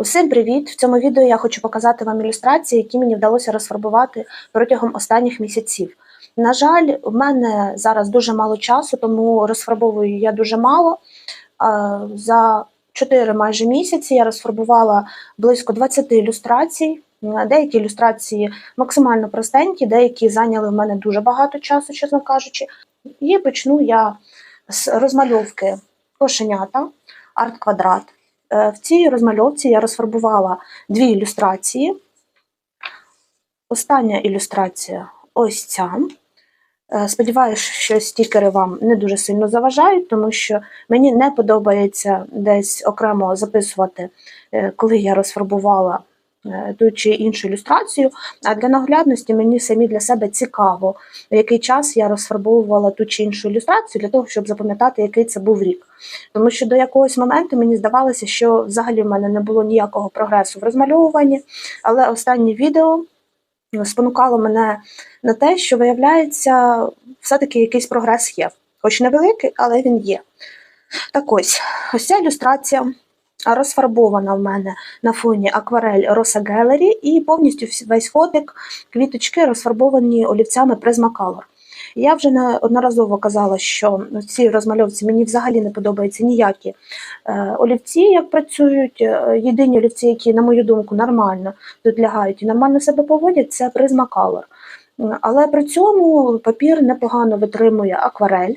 Усім привіт! В цьому відео я хочу показати вам ілюстрації, які мені вдалося розфарбувати протягом останніх місяців. На жаль, в мене зараз дуже мало часу, тому розфарбовую я дуже мало. За 4 майже місяці я розфарбувала близько 20 ілюстрацій. Деякі ілюстрації максимально простенькі, деякі зайняли в мене дуже багато часу, чесно кажучи. І почну я з розмальовки кошенята, арт-квадрат. Е, В цій розмальовці я розфарбувала дві ілюстрації. Остання ілюстрація ось ця. Сподіваюся, що стікери вам не дуже сильно заважають, тому що мені не подобається десь окремо записувати, е, коли я розфарбувала е, ту чи іншу ілюстрацію. А для наглядності мені самі для себе цікаво, в який час я розфарбовувала ту чи іншу ілюстрацію для того, щоб запам'ятати, який це був рік. Тому що до якогось моменту мені здавалося, що взагалі в мене не було ніякого прогресу в розмальовуванні, але останнє відео спонукало мене на те, що виявляється, все-таки якийсь прогрес є. Хоч невеликий, але він є. Так ось, ось ця ілюстрація розфарбована в мене на фоні акварель Rosa Gallery і повністю весь фотик, квіточки розфарбовані олівцями Prismacolor. Я вже неодноразово казала, що в цій розмальовці мені взагалі не подобаються ніякі е, олівці, як працюють. Е, Єдині олівці, які, на мою думку, нормально тут лягають і нормально себе поводять, це Prismacolor. М, Але при цьому папір непогано витримує акварель.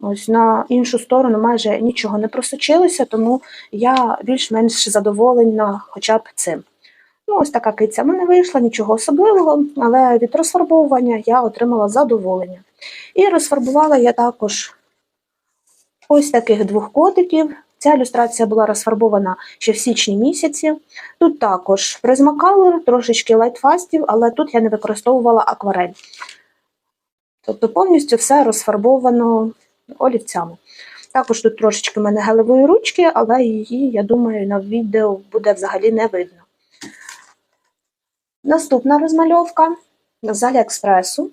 Ось на іншу сторону майже нічого не просочилося, тому я більш-менш задоволена хоча б цим. Ну, ось така киця в мене вийшла, нічого особливого, але від розфарбовування я отримала задоволення. І розфарбувала я також ось таких двох котиків. Ця ілюстрація була розфарбована ще в січні місяці. Тут також Prismacolor, трошечки лайтфастів, але тут я не використовувала акварель. Тобто повністю все розфарбовано олівцями. Також тут трошечки в мене гелевої ручки, але її, я думаю, на відео буде взагалі не видно. Наступна розмальовка з Аліекспресу.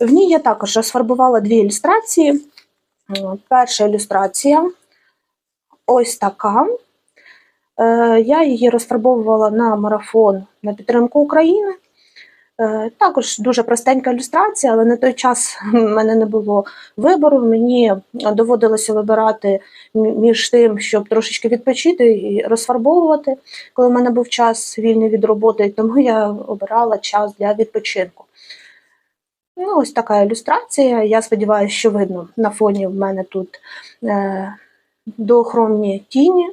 В ній я також розфарбувала дві ілюстрації. Перша ілюстрація ось така. Е, Я її розфарбовувала на марафон на підтримку України. Е, Також дуже простенька ілюстрація, але на той час в мене не було вибору. Мені доводилося вибирати між тим, щоб трошечки відпочити і розфарбовувати, коли в мене був час вільний від роботи, тому я обирала час для відпочинку. Ну, ось така ілюстрація. Я сподіваюся, що видно на фоні в мене тут е, доохромні тіні.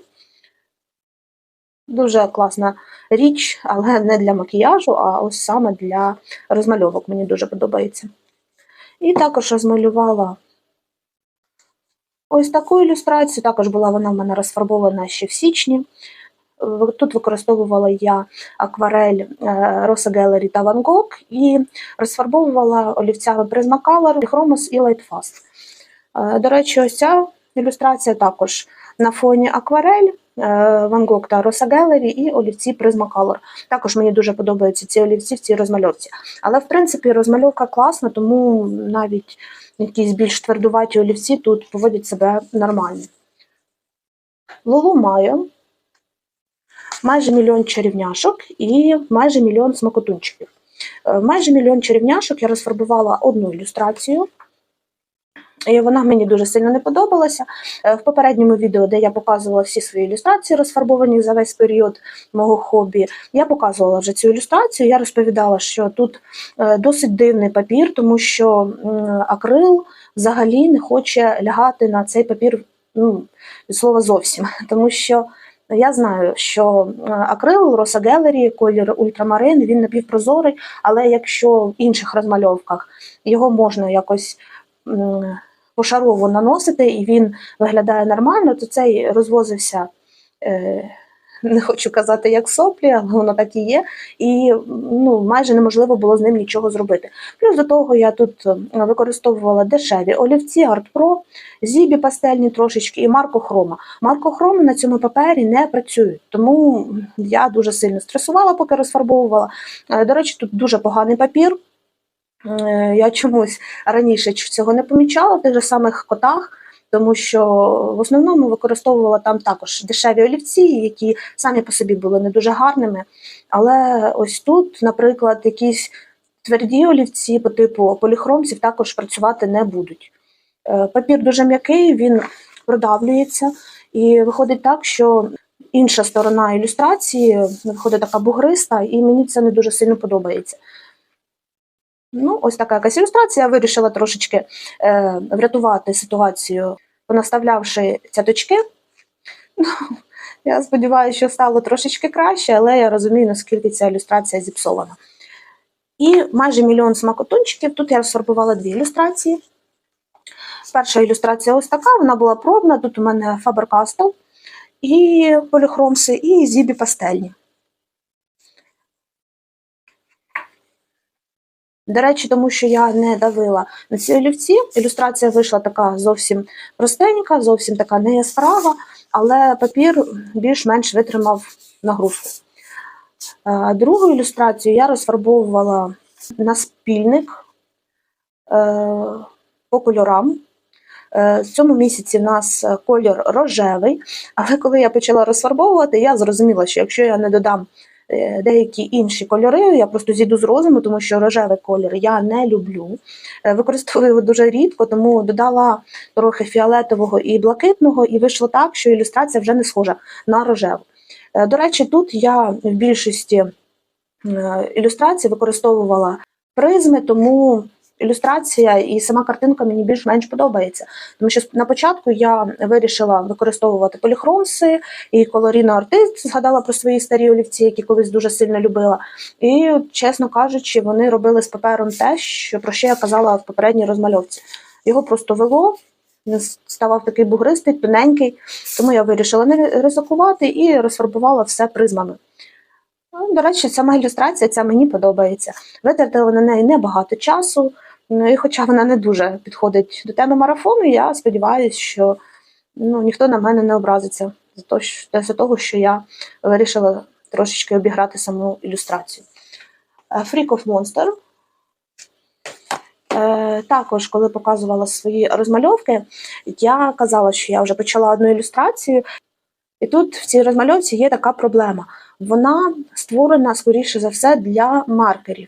Дуже класна річ, але не для макіяжу, а ось саме для розмальовок. Мені дуже подобається. І також розмалювала ось таку ілюстрацію. Також була вона в мене розфарбована ще в січні. Тут використовувала я акварель е, Rosa Gallery та Van Gogh і розфарбовувала олівцями Prismacolor, Chromos і Lightfast. Е, До речі, ось ця ілюстрація також на фоні акварель, е, Van Gogh та Rosa Gallery і олівці Prismacolor. Також мені дуже подобаються ці олівці в цій розмальовці. Але в принципі розмальовка класна, тому навіть якісь більш твердуваті олівці тут поводять себе нормально. Лолу маю майже мільйон чарівняшок і майже мільйон смакотунчиків. Е, Майже мільйон чарівняшок я розфарбувала одну ілюстрацію. І вона мені дуже сильно не подобалася. Е, В попередньому відео, де я показувала всі свої ілюстрації, розфарбовані за весь період мого хобі, я показувала вже цю ілюстрацію. Я розповідала, що тут е, досить дивний папір, тому що акрил взагалі не хоче лягати на цей папір ну, від слова зовсім. Тому що я знаю, що е, акрил Rosa Gallery, колір ультрамарин, він напівпрозорий, але якщо в інших розмальовках його можна якось пошарово наносити, і він виглядає нормально, то цей розвозився. Е, не хочу казати як соплі, але воно так і є, і ну, майже неможливо було з ним нічого зробити. Плюс до того я тут е, використовувала дешеві олівці, Art-Pro, зібі пастельні трошечки і Марко Хрома. Марко Хроми на цьому папері не працюють, тому я дуже сильно стресувала, поки розфарбовувала. Е, До речі, тут дуже поганий папір. Е, Я чомусь раніше цього не помічала в тих же самих котах. тому що в основному використовувала там також дешеві олівці, які самі по собі були не дуже гарними. Але ось тут, наприклад, якісь тверді олівці по типу поліхромців також працювати не будуть. Е, Папір дуже м'який, він продавлюється, і виходить так, що інша сторона ілюстрації виходить така бугриста, і мені це не дуже сильно подобається. Ну, ось така якась ілюстрація. Я вирішила трошечки е, врятувати ситуацію, понаставлявши цяточки. Ну, я сподіваюся, що стало трошечки краще, але я розумію, наскільки ця ілюстрація зіпсована. І майже мільйон смакотунчиків. Тут я розфарбувала дві ілюстрації. Перша ілюстрація ось така, вона була пробна. Тут у мене Faber-Castell і поліхромси, і зібі пастельні. До речі, тому що я не давила на ці олівці, ілюстрація вийшла така зовсім простенька, зовсім така не яскрава, але папір більш-менш витримав нагрузку. Е, Другу ілюстрацію я розфарбовувала на спільник е, по кольорам. Е, В цьому місяці в нас колір рожевий, але коли я почала розфарбовувати, я зрозуміла, що якщо я не додам деякі інші кольори, я просто зійду з розуму, тому що рожевий колір я не люблю. Е, Використовую його дуже рідко, тому додала трохи фіолетового і блакитного, і вийшло так, що ілюстрація вже не схожа на рожеву. Е, До речі, тут я в більшості е, ілюстрацій використовувала призми, тому ілюстрація і сама картинка мені більш-менш подобається. Тому що на початку я вирішила використовувати поліхромси і колоріно артист, згадала про свої старі олівці, які колись дуже сильно любила. І, чесно кажучи, вони робили з папером те, що про що я казала в попередній розмальовці. Його просто вело, ставав такий бугристий, тоненький, тому я вирішила не ризикувати і розфарбувала все призмами. Ну, До речі, сама ілюстрація ця мені подобається. Витратила на неї небагато часу, ну і хоча вона не дуже підходить до теми марафону, я сподіваюся, що ну, ніхто на мене не образиться за того, що, я вирішила трошечки обіграти саму ілюстрацію. Е, Freak of Monster. Е, Також, коли показувала свої розмальовки, я казала, що я вже почала одну ілюстрацію, і тут в цій розмальовці є така проблема. Вона створена, скоріше за все, для маркерів.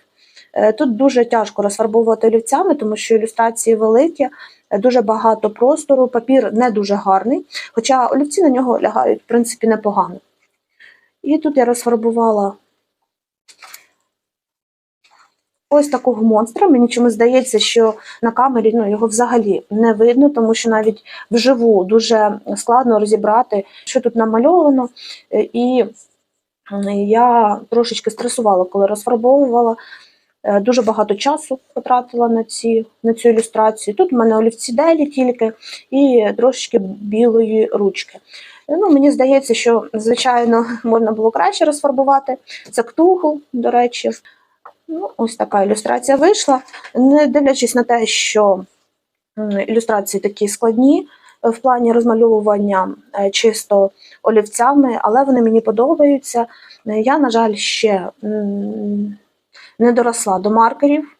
Е, Тут дуже тяжко розфарбовувати олівцями, тому що ілюстрації великі, е, дуже багато простору, папір не дуже гарний, хоча олівці на нього лягають, в принципі, непогано. І тут я розфарбувала ось такого монстра. Мені чомусь здається, що на камері ну, його взагалі не видно, тому що навіть вживу дуже складно розібрати, що тут намальовано. Е, І я трошечки стресувала, коли розфарбовувала. Е, Дуже багато часу потратила на, ці, на цю ілюстрацію. Тут в мене олівці делі тільки і трошечки білої ручки. Ну, мені здається, що, звичайно, можна було краще розфарбувати. Це ктугу, до речі. Ну, ось така ілюстрація вийшла. Не дивлячись на те, що ілюстрації такі складні е, в плані розмальовування е, чисто олівцями, але вони мені подобаються. Я, на жаль, ще не доросла до маркерів.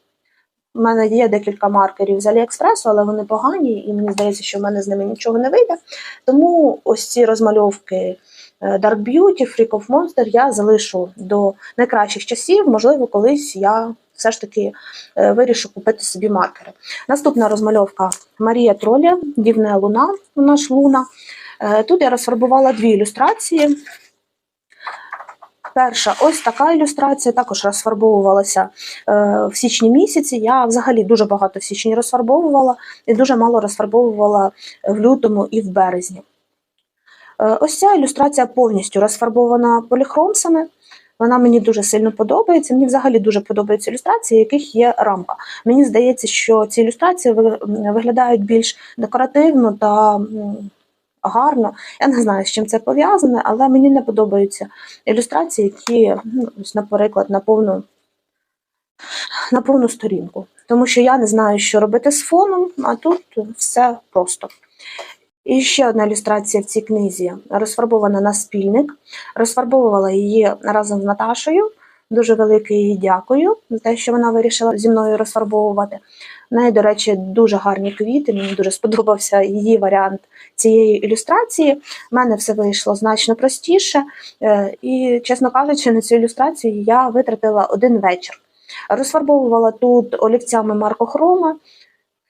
У мене є декілька маркерів з Аліекспресу, але вони погані, і мені здається, що в мене з ними нічого не вийде. Тому ось ці розмальовки е, Dark Beauty, Freak of Monster я залишу до найкращих часів. Можливо, колись я все ж таки е, вирішу купити собі маркери. Наступна розмальовка Марія Троля, Дівне Луна, вона ж Луна. Е, Тут я розфарбувала дві ілюстрації. Перша ось така ілюстрація також розфарбовувалася е, в січні місяці. Я взагалі дуже багато в січні розфарбовувала і дуже мало розфарбовувала в лютому і в березні. Е, ось ця ілюстрація повністю розфарбована поліхромсами. Вона мені дуже сильно подобається. Мені взагалі дуже подобаються ілюстрації, яких є рамка. Мені здається, що ці ілюстрації виглядають більш декоративно та гарно. Я не знаю, з чим це пов'язане, але мені не подобаються ілюстрації, які, ну, наприклад, на повну, на повну сторінку. Тому що я не знаю, що робити з фоном, а тут все просто. І ще одна ілюстрація в цій книзі розфарбована на спільник. Розфарбовувала її разом з Наташею. Дуже велике їй дякую за те, що вона вирішила зі мною розфарбовувати. В неї, до речі, дуже гарні квіти. Мені дуже сподобався її варіант цієї ілюстрації. У мене все вийшло значно простіше. Е, І, чесно кажучи, на цю ілюстрацію я витратила один вечір. Розфарбовувала тут олівцями маркохрома.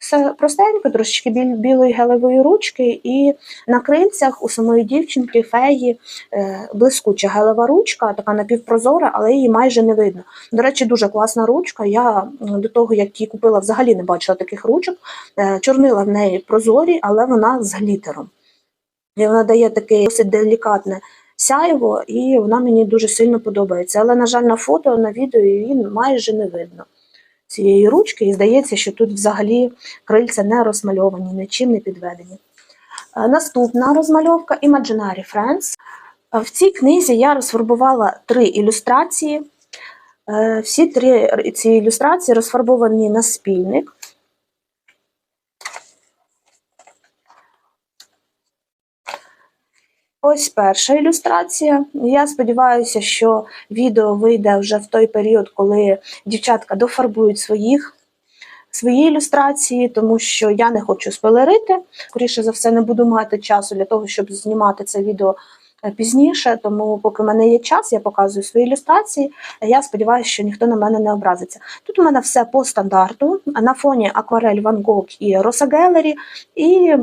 Все простенько, трошечки білої гелевої ручки, і на крильцях у самої дівчинки феї е, блискуча гелева ручка, така напівпрозора, але її майже не видно. До речі, дуже класна ручка. Я до того, як її купила, взагалі не бачила таких ручок. Е, чорнила в неї прозорі, але вона з глітером. І вона дає таке досить делікатне сяйво, і вона мені дуже сильно подобається. Але, на жаль, на фото, на відео її майже не видно цієї ручки, і здається, що тут взагалі крильця не розмальовані, нічим не підведені. Е, Наступна розмальовка Imaginary Friends. Е, В цій книзі я розфарбувала три ілюстрації. Е, Всі три ці ілюстрації розфарбовані на спільник. Ось перша ілюстрація. Я сподіваюся, що відео вийде вже в той період, коли дівчатка дофарбують своїх, свої ілюстрації, тому що я не хочу спойлерити. Скоріше за все, не буду мати часу для того, щоб знімати це відео е, пізніше. Тому, поки в мене є час, я показую свої ілюстрації. Я сподіваюся, що ніхто на мене не образиться. Тут у мене все по стандарту. На фоні акварель Van Gogh і Rosa Gallery. І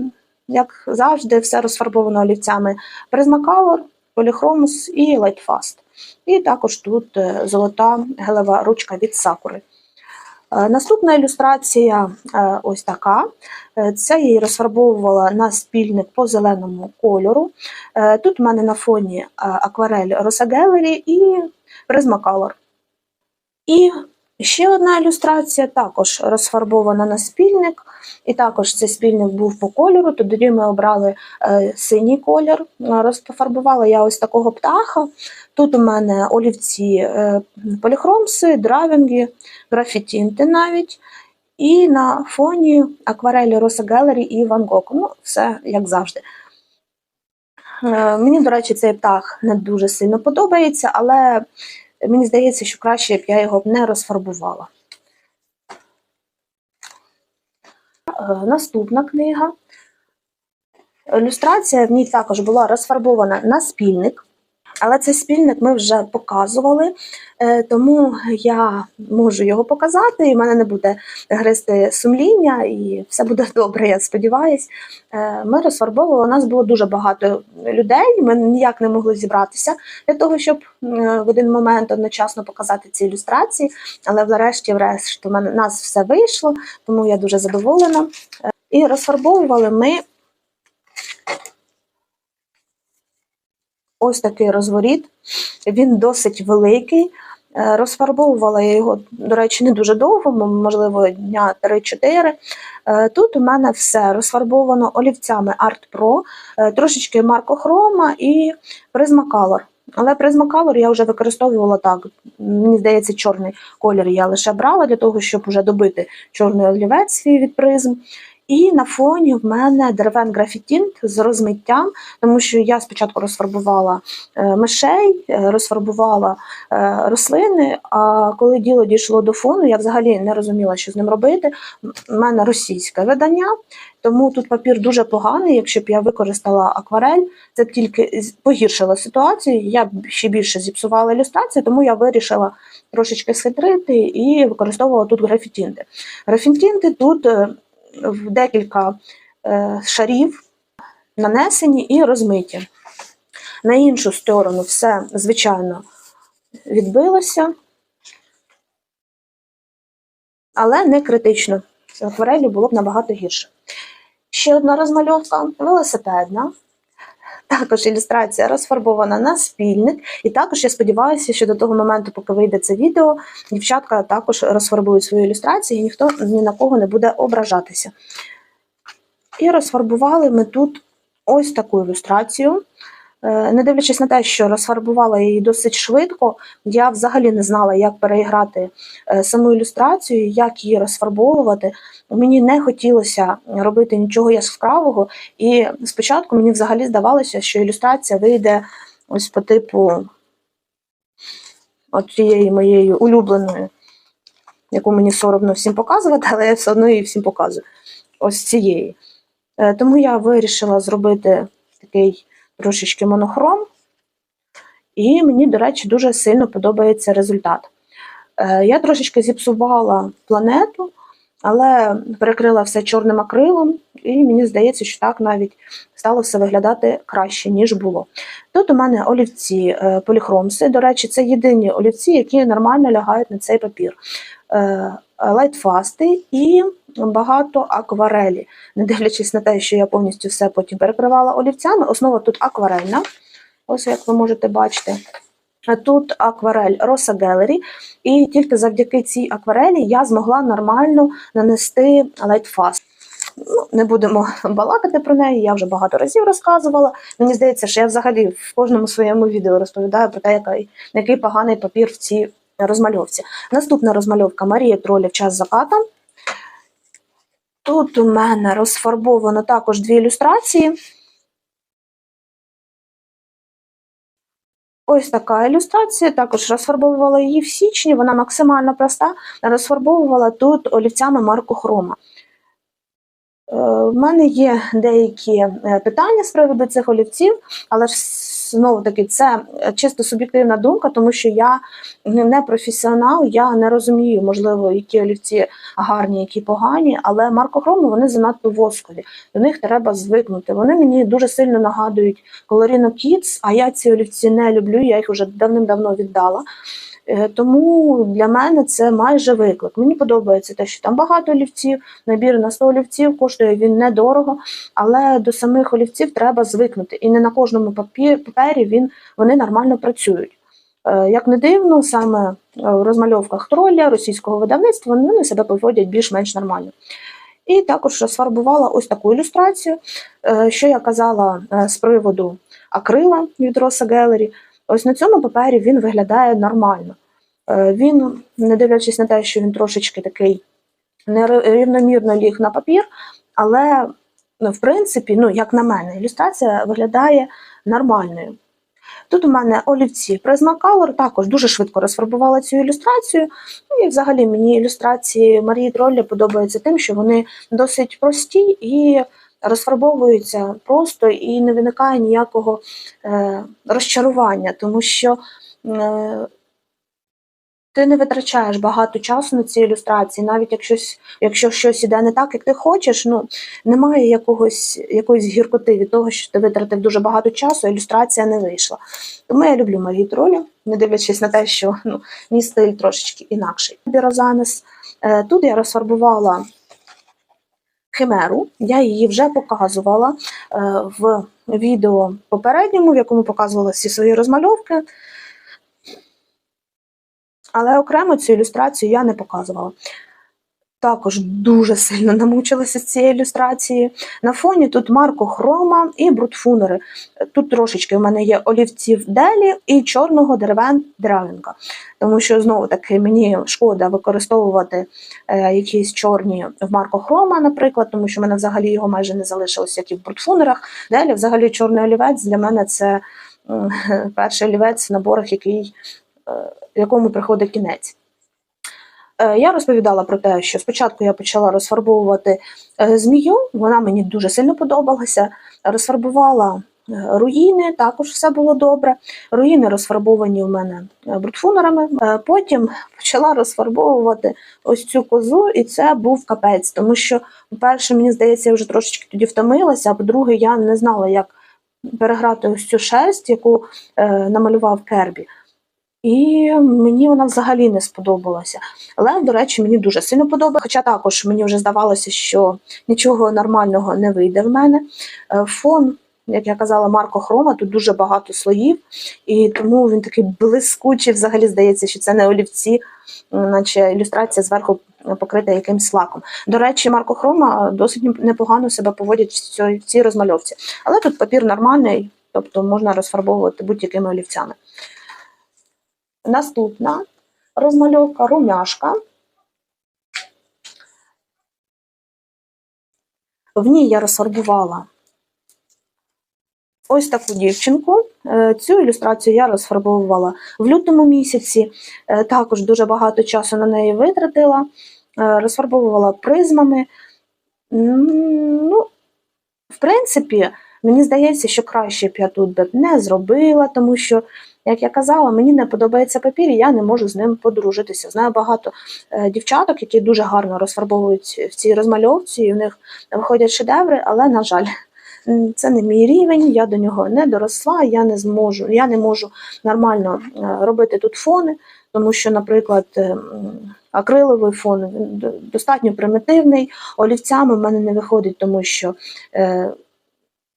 як завжди, все розфарбовано олівцями Prismacolor, Polychromos і Lightfast. І також тут е, золота гелева ручка від Sakura. Е, Наступна ілюстрація е, ось така. Це я її розфарбовувала на спільник по зеленому кольору. Тут в мене на фоні акварель Rosa Gallery і Prismacolor. І ще одна ілюстрація також розфарбована на спільник. І також цей спільник був по кольору. Тоді ми обрали е, синій колір. Е, Розфарбувала я ось такого птаха. Тут у мене олівці е, поліхромси, дравінги, графітінти навіть. І на фоні акварелі Роса Гелері і Ван Гог. Ну, все як завжди. Мені, до речі, цей птах не дуже сильно подобається, але мені здається, що краще б я його не розфарбувала. Е, Наступна книга. Ілюстрація в ній також була розфарбована на спільник, але цей спільник ми вже показували, е, тому я можу його показати, і в мене не буде гристи сумління, і все буде добре, я сподіваюся. Е, Ми розфарбовували, у нас було дуже багато людей, ми ніяк не могли зібратися для того, щоб в один момент одночасно показати ці ілюстрації, але врешті, врешті, у нас все вийшло, тому я дуже задоволена. Е, І розфарбовували ми ось такий розворіт. Він досить великий. Е, Розфарбовувала я його, до речі, не дуже довго, можливо, дня 3-4. Е, Тут у мене все розфарбовано олівцями Art Pro, е, трошечки маркохрома і Prismacolor. Але Prismacolor я вже використовувала так. Мені здається, чорний колір я лише брала для того, щоб вже добити чорний олівець свій від призм. І на фоні в мене деревен графітінт з розмиттям, тому що я спочатку розфарбувала е, мишей, е, розфарбувала е, рослини. А коли діло дійшло до фону, я взагалі не розуміла, що з ним робити. У мене російське видання, тому тут папір дуже поганий. Якщо б я використала акварель, це б тільки погіршило ситуацію. Я б ще більше зіпсувала ілюстрацію, тому я вирішила трошечки схитрити і використовувала тут графітінти. Графітінти тут в декілька е, шарів нанесені і розмиті. На іншу сторону все, звичайно, відбилося, але не критично. З акварелі було б набагато гірше. Ще одна розмальовка велосипедна. Також ілюстрація розфарбована на спільник. І також я сподіваюся, що до того моменту, поки вийде це відео, дівчатка також розфарбують свою ілюстрацію, і ніхто ні на кого не буде ображатися. І розфарбували ми тут ось таку ілюстрацію. Е, Не дивлячись на те, що розфарбувала її досить швидко, я взагалі не знала, як переіграти е, саму ілюстрацію, як її розфарбовувати. Мені не хотілося робити нічого яскравого, і спочатку мені взагалі здавалося, що ілюстрація вийде ось по типу от цієї моєї улюбленої яку мені соромно всім показувати, але я все одно її всім показую. Ось цієї. Е, Тому я вирішила зробити такий трошечки монохром. І мені, до речі, дуже сильно подобається результат. Е, Я трошечки зіпсувала планету, але перекрила все чорним акрилом, і мені здається, що так навіть стало все виглядати краще, ніж було. Тут у мене олівці е, поліхромси. До речі, це єдині олівці, які нормально лягають на цей папір. Е, Лайтфасти і багато акварелі. Не дивлячись на те, що я повністю все потім перекривала олівцями, основа тут акварельна. Ось як ви можете бачити. Тут акварель Rosa Gallery, і тільки завдяки цій акварелі я змогла нормально нанести лайтфаст. Ну, не будемо балакати про неї, я вже багато разів розказувала. Мені здається, що я взагалі в кожному своєму відео розповідаю про те, який, який поганий папір в цій розмальовці. Наступна розмальовка Марія Тролів час заката. Тут у мене розфарбовано також дві ілюстрації. Ось така ілюстрація, також розфарбовувала її в січні, вона максимально проста. Розфарбовувала тут олівцями марку Хрома. Е, В мене є деякі е, питання з приводу цих олівців, але ж знову таки це чисто суб'єктивна думка, тому що я не професіонал, я не розумію, можливо, які олівці гарні, які погані, але маркохроми вони занадто воскові. До них треба звикнути. Вони мені дуже сильно нагадують Colorino Kids, а я ці олівці не люблю, я їх вже давним-давно віддала. Е, Тому для мене це майже виклик. Мені подобається те, що там багато олівців, набір на 100 олівців, коштує він недорого, але до самих олівців треба звикнути. І не на кожному папері він, вони нормально працюють. Е, Як не дивно, саме в розмальовках троля російського видавництва вони себе поводять більш-менш нормально. І також розфарбувала ось таку ілюстрацію, е, що я казала е, з приводу акрила від Rosa Gallery. Ось на цьому папері він виглядає нормально. Е, Він, не дивлячись на те, що він трошечки такий нерівномірно ліг на папір, але ну, в принципі, ну, як на мене, ілюстрація виглядає нормальною. Тут у мене олівці Prismacolor, також дуже швидко розфарбувала цю ілюстрацію. Ну, і взагалі мені ілюстрації Марії Тролля подобаються тим, що вони досить прості і розфарбовуються просто і не виникає ніякого е, розчарування, тому що е, ти не витрачаєш багато часу на ці ілюстрації, навіть якщо, якщо щось іде не так, як ти хочеш, ну немає якогось, якоїсь гіркоти від того, що ти витратив дуже багато часу, а ілюстрація не вийшла. Тому я люблю Марію Тролі, не дивлячись на те, що ну, мій стиль трошечки інакший. Тут я розфарбувала химеру, я її вже показувала е, в відео попередньому, в якому показувала всі свої розмальовки. Але окремо цю ілюстрацію я не показувала. Також дуже сильно намучилася з цієї ілюстрації. На фоні тут Марко Хрома і брутфунери. Тут трошечки в мене є олівців делі і чорного деревен деревенка. Тому що знову таки мені шкода використовувати е, якісь чорні в Марко Хрома, наприклад, тому що в мене взагалі його майже не залишилось, як і в брутфунерах. Делі взагалі чорний олівець для мене це м, перший олівець в наборах, який, е, якому приходить кінець. Е, Я розповідала про те, що спочатку я почала розфарбовувати е, змію, вона мені дуже сильно подобалася. Розфарбувала е, руїни, також все було добре. Руїни розфарбовані у мене брутфунерами. Потім почала розфарбовувати ось цю козу, і це був капець, тому що, по-перше, мені здається, я вже трошечки тоді втомилася, а по-друге, я не знала, як переграти ось цю шерсть, яку намалював Кербі. І мені вона взагалі не сподобалася. Але, до речі, мені дуже сильно подобається. Хоча також мені вже здавалося, що нічого нормального не вийде в мене. Е, Фон, як я казала, Марко Хрома, тут дуже багато слоїв, і тому він такий блискучий. Взагалі здається, що це не олівці, наче ілюстрація зверху покрита якимсь лаком. До речі, Марко Хрома досить непогано себе поводять в цій розмальовці. Але тут папір нормальний, тобто можна розфарбовувати будь-якими олівцями. Наступна розмальовка румяшка. В ній я розфарбувала ось таку дівчинку. Е, Цю ілюстрацію я розфарбовувала в лютому місяці, Е, також дуже багато часу на неї витратила, Е, розфарбовувала призмами. Ну, в принципі, мені здається, що краще б я тут не зробила, тому що, як я казала, мені не подобається папір, і я не можу з ним подружитися. Знаю багато е, дівчаток, які дуже гарно розфарбовують в цій розмальовці, і в них виходять шедеври, але, на жаль, це не мій рівень, я до нього не доросла, я не зможу, я не можу нормально е, робити тут фони, тому що, наприклад, е, акриловий фон достатньо примітивний, олівцями в мене не виходить, тому що.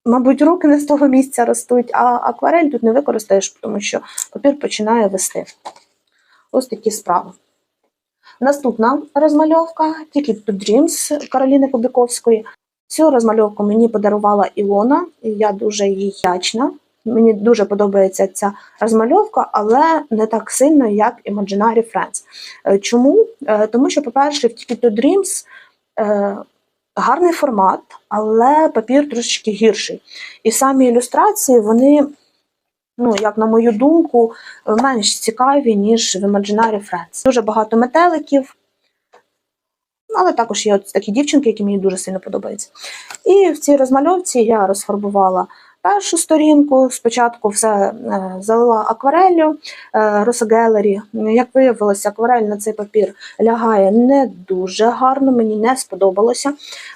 Мабуть, руки не з того місця ростуть, а акварель тут не використаєш, тому що папір починає вести. Ось такі справи. Наступна розмальовка Ticket to Dreams Кароліни Кубіковської. Цю розмальовку мені подарувала Ілона, і я дуже їй вдячна. Мені дуже подобається ця розмальовка, але не так сильно, як Imaginary Friends. Е, Чому? Е, Тому що, по-перше, в Ticket to Dreams е, гарний формат, але папір трошечки гірший. І самі ілюстрації, вони, ну, як на мою думку, менш цікаві, ніж в Imaginary Friends. Дуже багато метеликів, але також є от такі дівчинки, які мені дуже сильно подобаються. І в цій розмальовці я розфарбувала першу сторінку. Спочатку все е, залила аквареллю Росагелері. Як виявилося, акварель на цей папір лягає не дуже гарно, мені не сподобалося.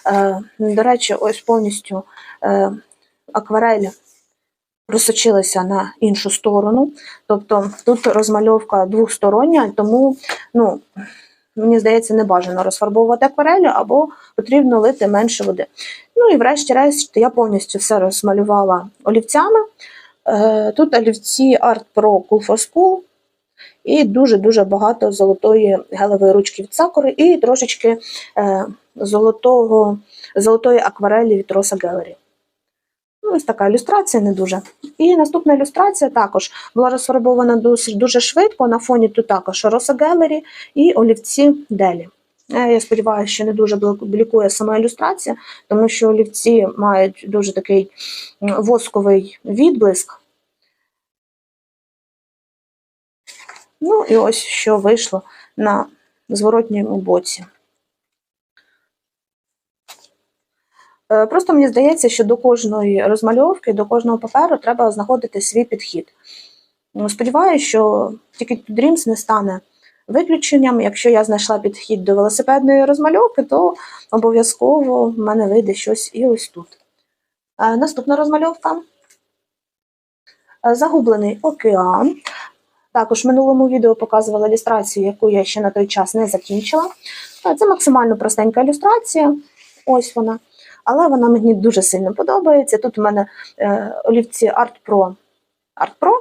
Е, До речі, ось повністю е, акварель просочилася на іншу сторону. Тобто тут розмальовка двостороння, тому ну, мені здається, не бажано розфарбовувати акварелью або потрібно лити менше води. Ну і врешті-решт я повністю все розмалювала олівцями. Е, Тут олівці Art Pro Cool for School і дуже-дуже багато золотої гелевої ручки від Sakura і трошечки е, золотого, золотої акварелі від Rosa Gallery. Ну, ось така ілюстрація не дуже. І наступна ілюстрація також була розфарбована дуже, дуже швидко. На фоні тут також Rosa Gallery і олівці Делі. Е, Я сподіваюся, що не дуже блікує сама ілюстрація, тому що олівці мають дуже такий восковий відблиск. Ну і ось що вийшло на зворотньому боці. Просто мені здається, що до кожної розмальовки, до кожного паперу треба знаходити свій підхід. Ну, Сподіваюся, що тільки Dreams не стане виключенням. Якщо я знайшла підхід до велосипедної розмальовки, то обов'язково в мене вийде щось і ось тут. Е, Наступна розмальовка. Е, Загублений океан. Також в минулому відео показувала ілюстрацію, яку я ще на той час не закінчила. Е, Це максимально простенька ілюстрація. Ось вона. Але вона мені дуже сильно подобається. Тут у мене е, олівці Art Pro, Art Pro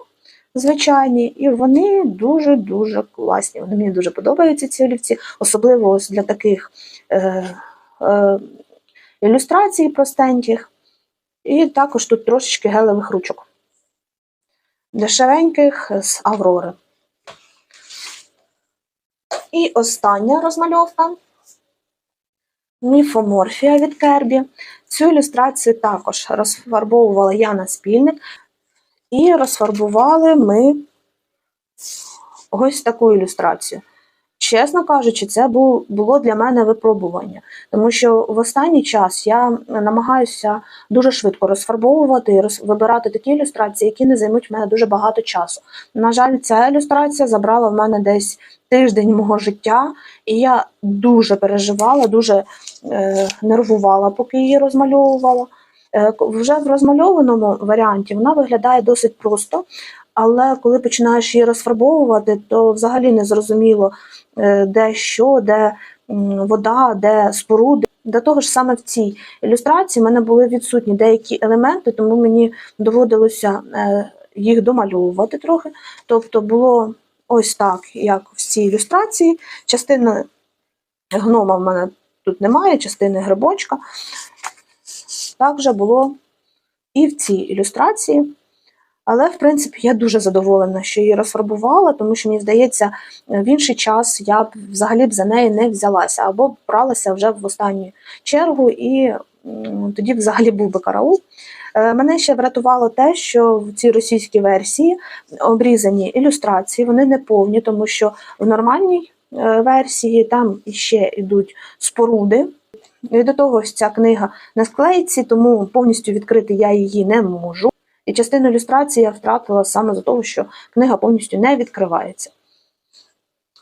звичайні, і вони дуже-дуже класні. Вони мені дуже подобаються ці олівці, особливо ось для таких е, е, ілюстрацій простеньких. І також тут трошечки гелевих ручок. Дешевеньких з Аврори. І остання розмальовка. Міфоморфія від Кербі. Цю ілюстрацію також розфарбовувала Яна Спільник. І розфарбували ми ось таку ілюстрацію. Чесно кажучи, це було для мене випробування, тому що в останній час я намагаюся дуже швидко розфарбовувати і вибирати такі ілюстрації, які не займуть в мене дуже багато часу. На жаль, ця ілюстрація забрала в мене десь тиждень мого життя, і я дуже переживала, дуже е, нервувала, поки її розмальовувала. Е, вже в розмальованому варіанті вона виглядає досить просто, але коли починаєш її розфарбовувати, то взагалі не зрозуміло, е, де що, де вода, де споруди. До того ж, саме в цій ілюстрації в мене були відсутні деякі елементи, тому мені доводилося е, їх домальовувати трохи. Тобто було ось так, як в цій ілюстрації. Частина гнома в мене тут немає, частини грибочка. Так же було і в цій ілюстрації. Але, в принципі, я дуже задоволена, що її розфарбувала, тому що мені здається, в інший час я б взагалі б за неї не взялася, або бралася вже в останню чергу, і тоді взагалі був би караул. Е, Мене ще врятувало те, що в цій російській версії обрізані ілюстрації, вони не повні, тому що в нормальній е, версії там іще йдуть споруди. І до того ж ця книга на склейці, тому повністю відкрити я її не можу. І частину ілюстрації я втратила саме за того, що книга повністю не відкривається.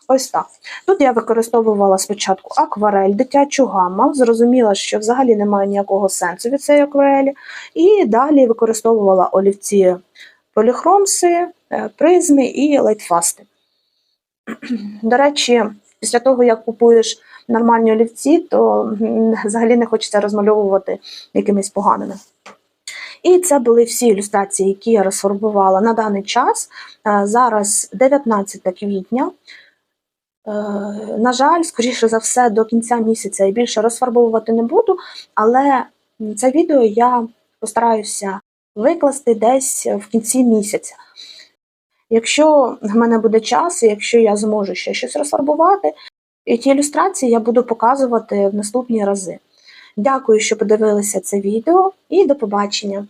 Ось так. Тут я використовувала спочатку акварель, дитячу гамма, зрозуміла, що взагалі немає ніякого сенсу від цієї акварелі. І далі використовувала олівці поліхромси, е, призми і лайтфасти. До речі, після того, як купуєш нормальні олівці, то взагалі не хочеться розмальовувати якимись поганими. І це були всі ілюстрації, які я розфарбувала на даний час. Е, Зараз 19 квітня. Е, На жаль, скоріше за все, до кінця місяця я більше розфарбовувати не буду, але це відео я постараюся викласти десь в кінці місяця. Якщо в мене буде час, і якщо я зможу ще щось розфарбувати, і ті ілюстрації я буду показувати в наступні рази. Дякую, що подивилися це відео, і до побачення!